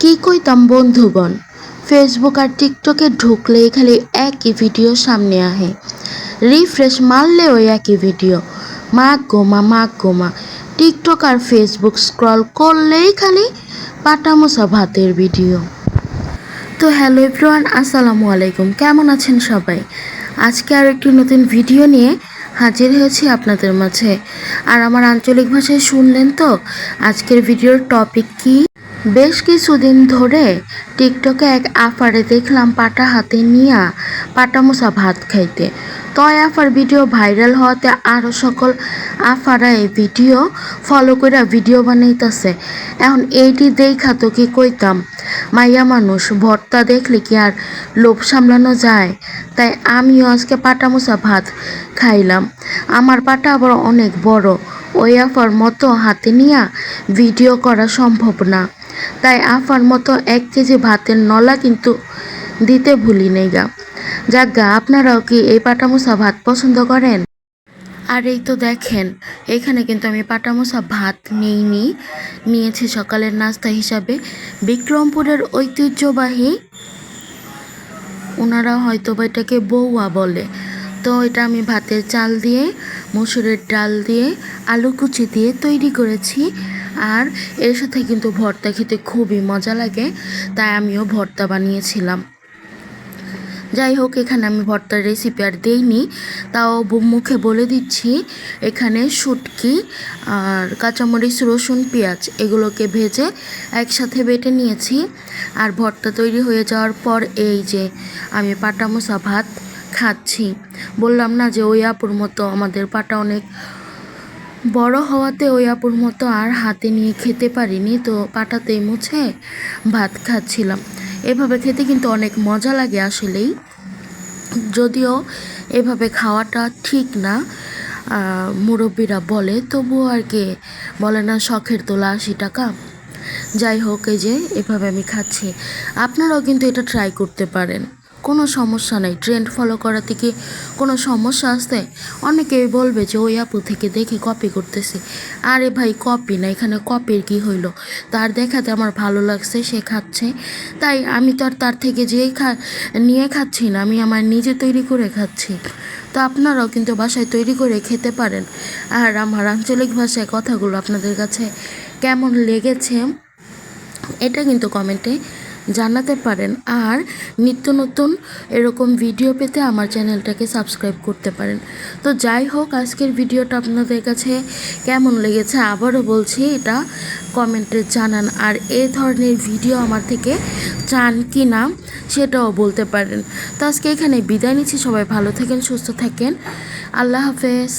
কি কইতাম বন্ধুগণ? ফেসবুক আর টিকটকে ঢুকলে খালি একই ভিডিও সামনে আহে। রিফ্রেশ মারলে ওই একই ভিডিও মাক গোমা মাক গোমা টিকটক আর ফেসবুক স্ক্রল করলেই খালি পাটামোসা ভাতের ভিডিও তো হ্যালো এভরিওয়ান আসসালামু আলাইকুম। কেমন আছেন সবাই? আজকে আর একটি নতুন ভিডিও নিয়ে হাজির হয়েছি আপনাদের মাঝে। আর আমার আঞ্চলিক ভাষায় শুনলেন তো? আজকের ভিডিওর টপিক কি? বেশ কিছুদিন ধরে টিকটকে এক আফারে দেখলাম পাটা হাতে নিয়া পাটামোসা ভাত খাইতে। তয় আফার ভিডিও ভাইরাল হওয়াতে আরও সকল আফারা এই ভিডিও ফলো করে ভিডিও বানাইতেছে। এখন এইটি দেখা তো কি কইতাম? মাইয়া মানুষ, ভর্তা দেখলে কি আর লোভ সামলানো যায়? তাই আমিও আজকে পাটামোসা ভাত খাইলাম। আমার পাটা আবার অনেক বড়। ওই আফার মতো হাতে নিয়া ভিডিও করা সম্ভব না। তাই আফার মতো এক কেজি ভাতের নলা কিন্তু দিতে ভুলি নেই গা। গা, আপনারাও কি এই পাটামোসা ভাত পছন্দ করেন? আর এই তো দেখেন, এখানে কিন্তু আমি পাটামোসা ভাত নিইনি। নিয়েছি সকালের নাস্তা হিসাবে। বিক্রমপুরের ঐতিহ্যবাহী ওনারা হয়তো বা এটাকে বৌয়া বলে। তো এটা আমি ভাতের চাল দিয়ে, মসুরের ডাল দিয়ে আলু কুচি দিয়ে তৈরি করেছি। আর এর সাথে কিন্তু ভর্তা খেতে খুবই মজা লাগে, তাই আমিও ভর্তা বানিয়েছিলাম। যাই হোক, এখানে আমি ভর্তার রেসিপি আর দেইনি, তাও মুখে বলে দিচ্ছি, এখানে শুটকি আর কাঁচামরিচ, রসুন, পেঁয়াজ এগুলোকে ভেজে একসাথে বেটে নিয়েছি। আর ভর্তা তৈরি হয়ে যাওয়ার পর এই যে আমি পাটামোসা ভাত খাচ্ছি। বললাম না যে ওই আপুর মতো আমাদের পাটা অনেক বড় হওয়াতে ওই আপুর মতো আর হাতে নিয়ে খেতে পারিনি, তো পাটাতেই মুছে ভাত খাচ্ছিলাম। এভাবে খেতে কিন্তু অনেক মজা লাগে আসলেই। যদিও এভাবে খাওয়াটা ঠিক না মুরব্বীরা বলে, তবুও আর কি, বলে না শখের তোলা আশি টাকা। যাই হোক, এই যে এভাবে আমি খাচ্ছি। আপনারাও কিন্তু এটা ট্রাই করতে পারেন। কোনো সমস্যা নেই ট্রেন্ড ফলো করা থেকে কোনো সমস্যা আসতে অনেকেই বলবে যে, ওই আপু থেকে দেখে কপি করতেছি। আরে ভাই কপি না, এখানে কপির কি হইল? তার দেখাতে আমার ভালো লাগছে, সে খাচ্ছে। তাই আমি তো আর তার থেকে যেই খা, নিয়ে খাচ্ছি না, আমি আমার নিজে তৈরি করে খাচ্ছি। তো আপনারাও কিন্তু বাসায় তৈরি করে খেতে পারেন। আর আমার আঞ্চলিক ভাষায় কথাগুলো আপনাদের কাছে কেমন লেগেছে, এটা কিন্তু কমেন্টে জানাতে পারেন। আর নিত্য নতুন এরকম ভিডিও পেতে আমার চ্যানেলটাকে সাবস্ক্রাইব করতে পারেন। তো যাই হোক, আজকের ভিডিওটা আপনাদের কাছে কেমন লেগেছে আবারও বলছি, এটা কমেন্টে জানান। আর এ ধরনের ভিডিও আমার থেকে চান কি না, সেটাও বলতে পারেন। তো আজকে এখানে বিদায় নিচ্ছি। সবাই ভালো থাকেন, সুস্থ থাকেন। আল্লাহ হাফেজ।